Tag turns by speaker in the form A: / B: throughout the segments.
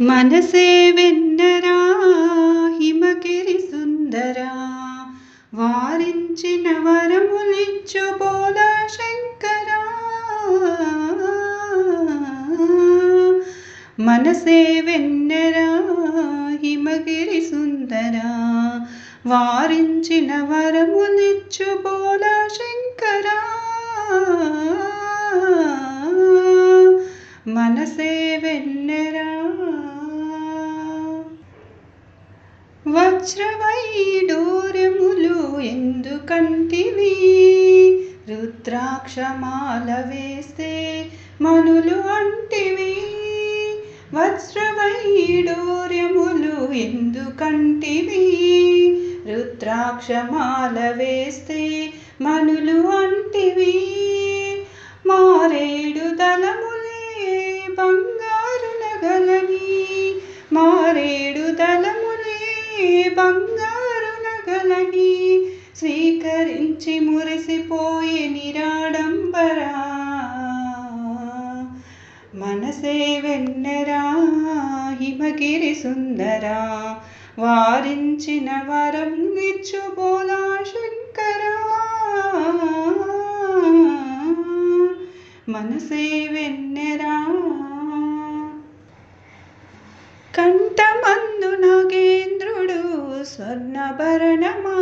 A: మనసే వెన్నరా హిమగిరి సుందరా వారించిన వరములిచ్చు బోలా శంకరా మనసే వెన్నరా హిమగిరి సుందరా వారించిన వరములిచ్చు బోలా శంకరా మనసే వెన్నెరా వజ్రవైడూర్యములు ఎందుకంటివి? రుద్రాక్షమాల వేస్తే మనులు అంటివి. వజ్రవైడూర్యములు ఎందుకంటివి? రుద్రాక్షమాల వేస్తే మనులు అంటివి. బంగారు నగలని స్వీకరించి మురిసిపోయే నిరాడంబరా. మనసే వెన్నెరా హిమగిరి సుందరా. వారించిన వరం ఇచ్చు బోలా శంకరా. మనసే వెన్నెరా స్వర్ణభరణమా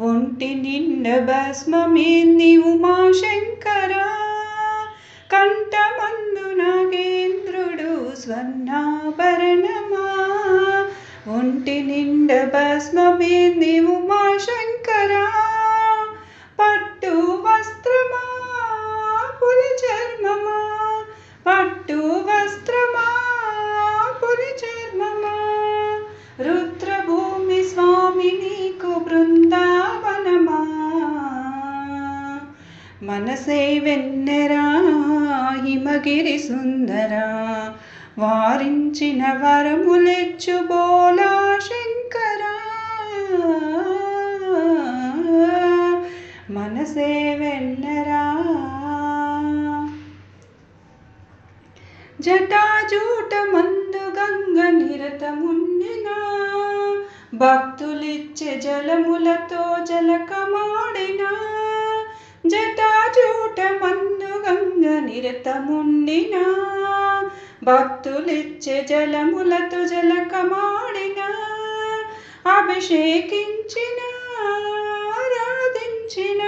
A: ఒంటి నిండ భస్మమేంది ఉమాశంకరా కంఠమందు నాగేంద్రుడు స్వర్ణాభరణమా ఒంటి నిండ భస్మమేంది ఉమాశంకరా పట్టు వస్త్రమా పులి చర్మమా మనసై వెన్నెరా హిమగిరి సుందరా. వారించిన వరములెచ్చు బోలా శంకరా. మనసే వెన్నరా. జటాజూట మందు గంగ నిరతమున్నెనా. భక్తులిచ్చే జలములతో జలకమా జటాజూట మందు గంగ నిరతముండినా భక్తులిచ్చే జలములతో జలకమాడినా అభిషేకించిన ఆరాధించిన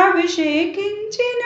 A: అభిషేకించిన